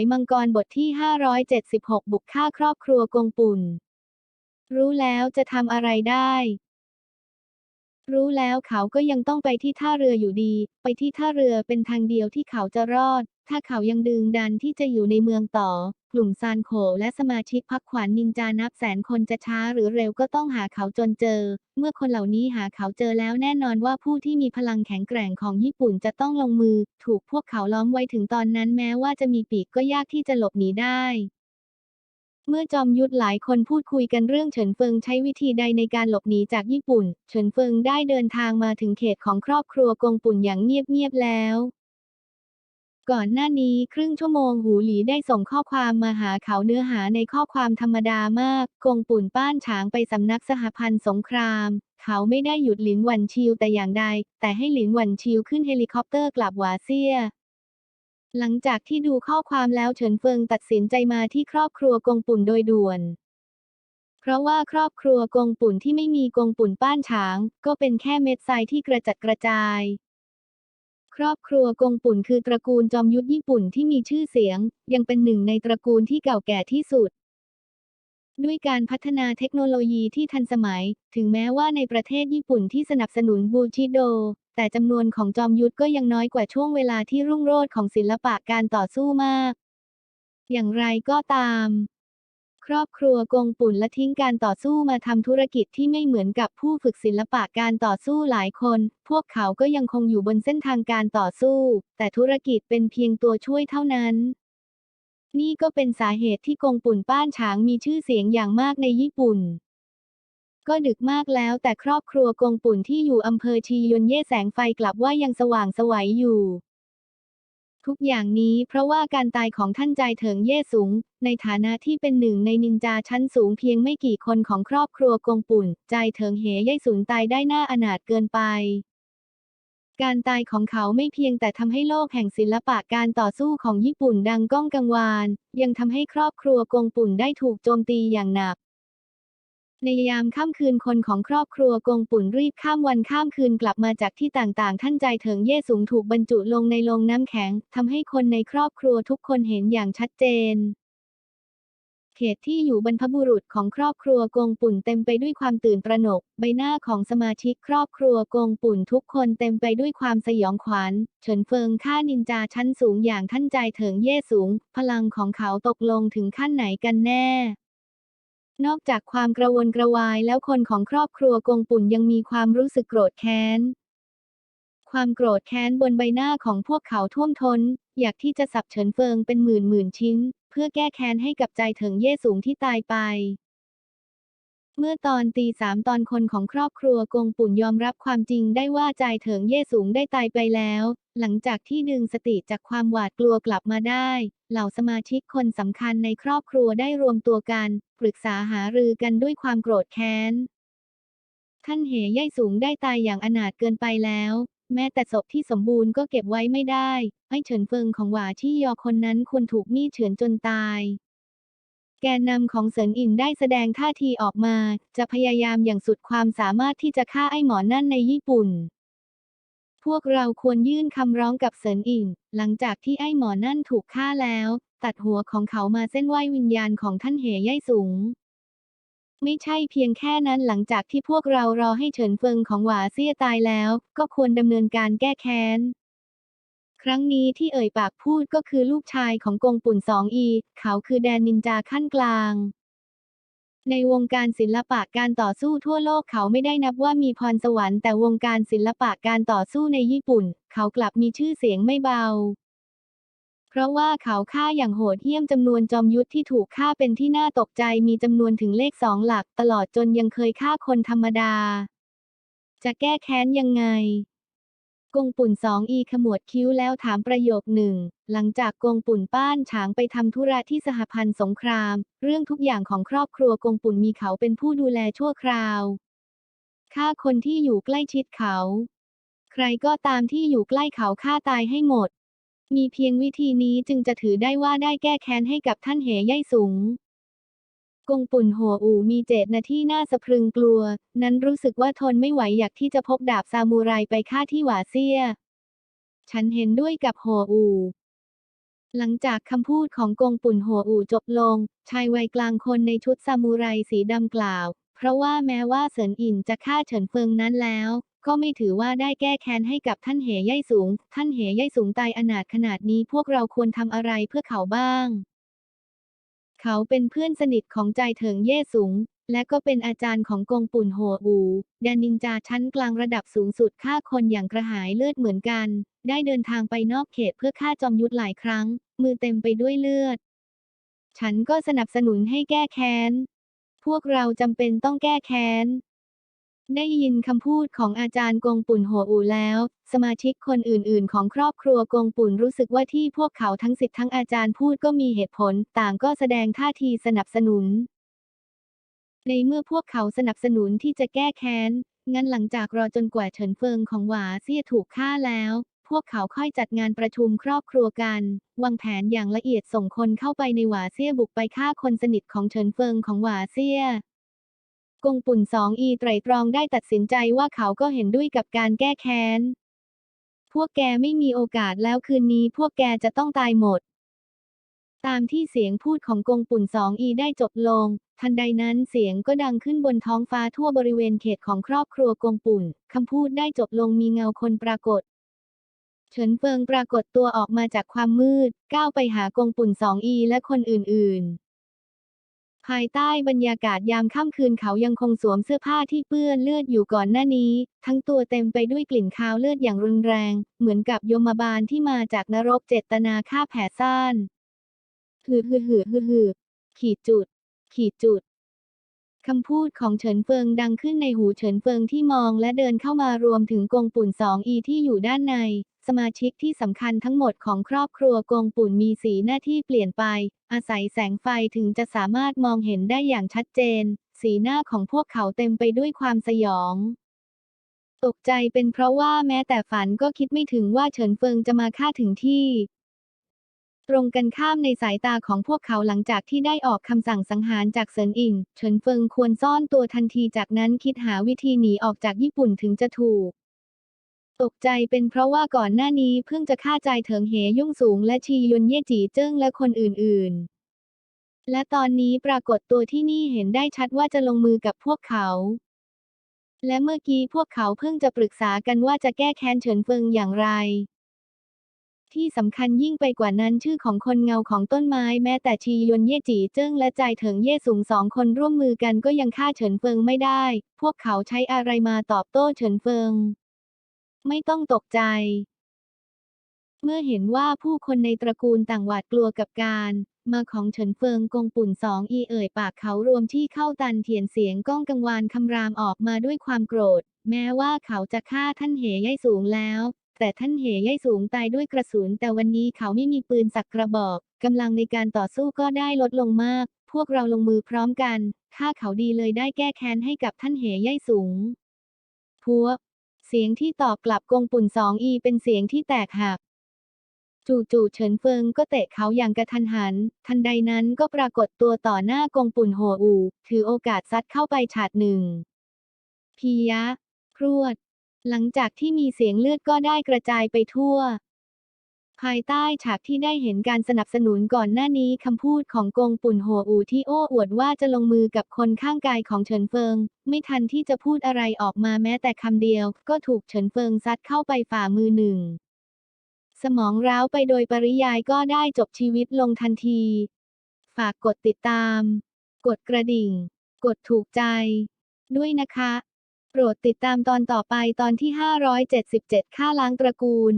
ยมังกรบทที่ 576 บุกฆ่าครอบครัวกงปุ่น รู้แล้วจะทำอะไรได้ รู้แล้วเขาก็ยังต้องไปที่ท่าเรืออยู่ดี ไปที่ท่าเรือเป็นทางเดียวที่เขาจะรอด ถ้าเขายังดึงดันที่จะอยู่ในเมืองต่อ กลุ่มซานโขและสมาชิกพักขวัญนินจานับแสนคนจะช้าหรือเร็วก็ต้องหาเขาจนเจอ เมื่อคนเหล่านี้หาเขาเจอแล้วแน่นอนว่าผู้ที่มีพลังแข็งแกร่งของญี่ปุ่นจะต้องลงมือ ถูกพวกเขาล้อมไว้ถึงตอนนั้นแม้ว่าจะมีปีกก็ยากที่จะหลบหนีได้เมื่อจอมยุทธหลายคนพูดคุยกันเรื่องเฉินเฟิงใช้วิธีใดในการหลบหนีจากญี่ปุ่น เฉินเฟิงได้เดินทางมาถึงเขตของครอบครัวกงปุ่นอย่างเงียบๆแล้ว ก่อนหน้านี้ครึ่งชั่วโมงหูหลีได้ส่งข้อความมาหาเขาเนื้อหาในข้อความธรรมดามาก กงปุ่นป้านฉางไปสำนักสหพันธ์สงคราม เขาไม่ได้หยุดหลินหวันชิวแต่อย่างใด แต่ให้หลินหวันชิวขึ้นเฮลิคอปเตอร์กลับหวาเซีย หลังจากที่ดูข้อความแล้วเฉินเฟิงตัดสินใจมาที่ครอบครัวกงปุ่นโดยด่วนเพราะว่าครอบครัวกงปุ่นที่ไม่มีกงปุ่นป้านฉาง ก็เป็นแค่เม็ดทรายที่กระจัดกระจาย รอบครัวกงปุ่นคือตระกูลจอมยุทธญี่ปุ่นที่มีชื่อเสียง ยังเป็นหนึ่งในตระกูลที่เก่าแก่ที่สุด ด้วยการพัฒนาเทคโนโลยีที่ทันสมัย ถึงแม้ว่าในประเทศญี่ปุ่นที่สนับสนุนบูชิโด แต่จำนวนของจอมยุทธก็ยังน้อยกว่าช่วงเวลาที่รุ่งโรจน์ของศิลปะการต่อสู้มาก อย่างไรก็ตาม รอบครัวกงปุ่นละทิ้งการต่อสู้มาทำธุรกิจที่ไม่เหมือนกับผู้ฝึกศิลปะการต่อสู้หลายคน พวกเขาก็ยังคงอยู่บนเส้นทางการต่อสู้ แต่ธุรกิจเป็นเพียงตัวช่วยเท่านั้นนี่ก็เป็นสาเหตุที่กงปุ่นป้านฉางมีชื่อเสียงอย่างมากในญี่ปุ่น ก็ดึกมากแล้วแต่ครอบครัวกงปุ่นที่อยู่อำเภอชียนเย่แสงไฟกลับว่ายังสว่างสวัยอยู่ ทุกอย่างนี้ เพราะว่าการตายของท่านใจเถิงเย่สูง ในฐานะที่เป็นหนึ่งในนินจาชั้นสูงเพียงไม่กี่คนของครอบครัวกงปุ่นใจเถิงเหเย่สูงตายได้หน่าอนาถเกินไป การตายของเขาไม่เพียงแต่ทำให้โลกแห่งศิลปะการต่อสู้ของญี่ปุ่นดังก้องกังวาน ยังทำให้ครอบครัวกงปุ่นได้ถูกโจมตีอย่างหนัก ในยามค่ำคืนคนของครอบครัวกงปุ่นรีบข้ามวันข้ามคืนกลับมาจากที่ต่างๆ ท่านใจเถิงเย่สูงถูกบรรจุลงในโลงน้ำแข็งทำให้คนในครอบครัวทุกคนเห็นอย่างชัดเจน เขตที่อยู่บรรพบุรุษของครอบครัวกงปุ่นเต็มไปด้วยความตื่นตระหนก ใบหน้าของสมาชิกครอบครัวกงปุ่นทุกคนเต็มไปด้วยความสยองขวัญ เฉินเฟิงฆ่านินจาชั้นสูงอย่างท่านใจเถิงเย่สูง พลังของเขาตกลงถึงขั้นไหนกันแน่ นอกจากความกระวนกระวายแล้วคนของครอบครัวกงปุ่นยังมีความรู้สึกโกรธแค้น ความโกรธแค้นบนใบหน้าของพวกเขาท่วมท้น อยากที่จะสับเฉินเฟิงเป็นหมื่นหมื่นชิ้น เพื่อแก้แค้นให้กับใจเถิงเย่สูงที่ตายไป เมื่อตอนตีสามตอนคนของครอบครัวกงปุ่นยอมรับความจริงได้ว่าใจเถิงเย่สูงได้ตายไปแล้ว หลังจากที่ดึงสติจากความหวาดกลัวกลับมาได้ เหล่าสมาชิกคนสำคัญในครอบครัวได้รวมตัวกัน ปรึกษาหารือกันด้วยความโกรธแค้น ท่านเหย่สูงได้ตายอย่างอนาถเกินไปแล้ว แม้แต่ศพที่สมบูรณ์ก็เก็บไว้ไม่ได้ไอ้เฉินเฟิงของหวาที่ยอคนนั้นควรถูกมีดเฉือนจนตายแกนนำของเซินอินได้แสดงท่าทีออกมา จะพยายามอย่างสุดความสามารถที่จะฆ่าไอ้หมอนั่นในญี่ปุ่น พวกเราควรยื่นคำร้องกับเซินอินหลังจากที่ไอ้หมอนั่นถูกฆ่าแล้ว ตัดหัวของเขามาเส้นไหววิญญาณของท่านเหย่สูง ไม่ใช่เพียงแค่นั้นหลังจากที่พวกเรารอให้เฉินเฟิงของหวาเซี่ยตายแล้ว ก็ควรดำเนินการแก้แค้น ครั้งนี้ที่เอ่ยปากพูดก็คือลูกชายของกงปุ่นสองอี เขาคือแดนนินจาขั้นกลาง ในวงการศิลปะการต่อสู้ทั่วโลกเขาไม่ได้นับว่ามีพรสวรรค์แต่วงการศิลปะการต่อสู้ในญี่ปุ่น เขากลับมีชื่อเสียงไม่เบา เพราะว่าเขาฆ่าอย่างโหดเหี้ยมจำนวนจอมยุทธที่ถูกฆ่าเป็นที่น่าตกใจมีจำนวนถึงเลขสองหลัก ตลอดจนยังเคยฆ่าคนธรรมดา จะแก้แค้นยังไง กงปุ่นสองอีขมวดคิ้วแล้วถามประโยคหนึ่ง หลังจากกงปุ่นป้านฉางไปทำธุระที่สหพันธ์สงคราม เรื่องทุกอย่างของครอบครัวกงปุ่นมีเขาเป็นผู้ดูแลชั่วคราวฆ่าคนที่อยู่ใกล้ชิดเขา ใครก็ตามที่อยู่ใกล้เขาฆ่าตายให้หมด มีเพียงวิธีนี้จึงจะถือได้ว่าได้แก้แค้นให้กับท่านเหย่ยสูง กงปุ่นหัวอู่มีเจตนาที่น่าสะพรึงกลัว นั้นรู้สึกว่าทนไม่ไหวอยากที่จะพกดาบซามูไรไปฆ่าที่หวาเซีย ฉันเห็นด้วยกับหัวอู่หลังจากคำพูดของกงปุ่นหัวอู่จบลง ชายวัยกลางคนในชุดซามูไรสีดำกล่าว เพราะว่าแม้ว่าเสินอินจะฆ่าเฉินเฟิงนั้นแล้ว ก็ไม่ถือว่าได้แก้แค้นให้กับท่านเหย่ยสูง ท่านเหย่ยสูงตายอนาถขนาดนี้พวกเราควรทำอะไรเพื่อเขาบ้าง เขาเป็นเพื่อนสนิทของใจเถิงเย่สูง และก็เป็นอาจารย์ของกงปุ่นหัวอูดานินจาชั้นกลางระดับสูงสุดฆ่าคนอย่างกระหายเลือดเหมือนกัน ได้เดินทางไปนอกเขตเพื่อฆ่าจอมยุทธหลายครั้ง มือเต็มไปด้วยเลือด ฉันก็สนับสนุนให้แก้แค้น พวกเราจำเป็นต้องแก้แค้น ได้ยินคำพูดของอาจารย์กงปุ่นหัวอูแล้ว สมาชิกคนอื่นๆ ของครอบครัวกงปุ่นรู้สึกว่าที่พวกเขาทั้งสิบทั้งอาจารย์พูดก็มีเหตุผล ต่างก็แสดงท่าทีสนับสนุน ในเมื่อพวกเขาสนับสนุนที่จะแก้แค้น งั้นหลังจากรอจนกว่าเฉินเฟิงของหวาเซี่ยถูกฆ่าแล้ว พวกเขาค่อยจัดงานประชุมครอบครัวกัน วางแผนอย่างละเอียดส่งคนเข้าไปในหวาเซี่ยบุกไปฆ่าคนสนิทของเฉินเฟิงของหวาเซี่ย กงปุ่นสองอีไตรตรองได้ตัดสินใจว่าเขาก็เห็นด้วยกับการแก้แค้น พวกแกไม่มีโอกาสแล้วคืนนี้พวกแกจะต้องตายหมด ตามที่เสียงพูดของกงปุ่นสองอีได้จบลง ทันใดนั้นเสียงก็ดังขึ้นบนท้องฟ้าทั่วบริเวณเขตของครอบครัวกงปุ่นคำพูดได้จบลงมีเงาคนปรากฏเฉินเฟิงปรากฏตัวออกมาจากความมืด ก้าวไปหากงปุ่นสองอีและคนอื่นๆ ภายใต้บรรยากาศยามค่ำคืนเขายังคงสวมเสื้อผ้าที่เปื้อนเลือดอยู่ก่อนหน้านี้ ทั้งตัวเต็มไปด้วยกลิ่นคาวเลือดอย่างรุนแรง เหมือนกับยมบาลที่มาจากนรกเจตนาฆ่าแผ่ซ่านหือหือหือหือหือขีดจุด ขีดจุดคำพูดของเฉินเฟิงดังขึ้นในหูเฉินเฟิงที่มองและเดินเข้ามารวมถึงกงปุ่นสองอีที่อยู่ด้านใน สมาชิกที่สำคัญทั้งหมดของครอบครัวกงปุ่นมีสีหน้าที่เปลี่ยนไป อาศัยแสงไฟถึงจะสามารถมองเห็นได้อย่างชัดเจน สีหน้าของพวกเขาเต็มไปด้วยความสยอง ตกใจเป็นเพราะว่าแม้แต่ฝันก็คิดไม่ถึงว่าเฉินเฟิงจะมาฆ่าถึงที่ ตรงกันข้ามในสายตาของพวกเขาหลังจากที่ได้ออกคำสั่งสังหารจากเซินอิงเฉินเฟิงควรซ่อนตัวทันทีจากนั้นคิดหาวิธีหนีออกจากญี่ปุ่นถึงจะถูก ตกใจเป็นเพราะว่าก่อนหน้านี้เพิ่งจะฆ่าใจเถิงเหยุ่งสูงและชียุนเย่จีเจิ้งและคนอื่นๆ และตอนนี้ปรากฏตัวที่นี่เห็นได้ชัดว่าจะลงมือกับพวกเขา และเมื่อกี้พวกเขาเพิ่งจะปรึกษากันว่าจะแก้แค้นเฉินเฟิงอย่างไร ที่สำคัญยิ่งไปกว่านั้นชื่อของคนเงาของต้นไม้แม้แต่ชียนเย่จีเจิ้งและใจเถิงเย่สูงสองคนร่วมมือกันก็ยังฆ่าเฉินเฟิงไม่ได้ พวกเขาใช้อะไรมาตอบโต้เฉินเฟิง ไม่ต้องตกใจ เมื่อเห็นว่าผู้คนในตระกูลต่างหวาดกลัวกับการมาของเฉินเฟิงกงปุ่นสองอีเอ่ยปากเขารวมที่เข้าตันเถียนเสียงก้องกังวานคำรามออกมาด้วยความโกรธ แม้ว่าเขาจะฆ่าท่านเหย่สูงแล้ว แต่ท่านเหย่สูงตายด้วยกระสุน แต่วันนี้เขาไม่มีปืนสักกระบอกกำลังในการต่อสู้ก็ได้ลดลงมาก พวกเราลงมือพร้อมกันฆ่าเขาดีเลยได้แก้แค้นให้กับท่านเหย่สูงพว เสียงที่ตอบกลับกงปุ่นสองอีเป็นเสียงที่แตกหัก จู่ๆเฉินเฟิงก็เตะเขาอย่างกระทันหัน ทันใดนั้นก็ปรากฏตัวต่อหน้ากงปุ่นหัวอู ถือโอกาสซัดเข้าไปฉาดหนึ่ง พียะ ครวด หลังจากที่มีเสียงเลือดก็ได้กระจายไปทั่ว ภายใต้ฉากที่ได้เห็นการสนับสนุนก่อนหน้านี้คำพูดของกงปุ่นหัวอูที่โอ้อวดว่าจะลงมือกับคนข้างกายของเฉินเฟิง ไม่ทันที่จะพูดอะไรออกมาแม้แต่คำเดียว ก็ถูกเฉินเฟิงซัดเข้าไปฝ่ามือหนึ่ง สมองร้าวไปโดยปริยายก็ได้จบชีวิตลงทันที ฝากกดติดตาม กดกระดิ่ง กดถูกใจ ด้วยนะคะ โปรดติดตามตอนต่อไปตอนที่ 577 ค่าล้างตระกูล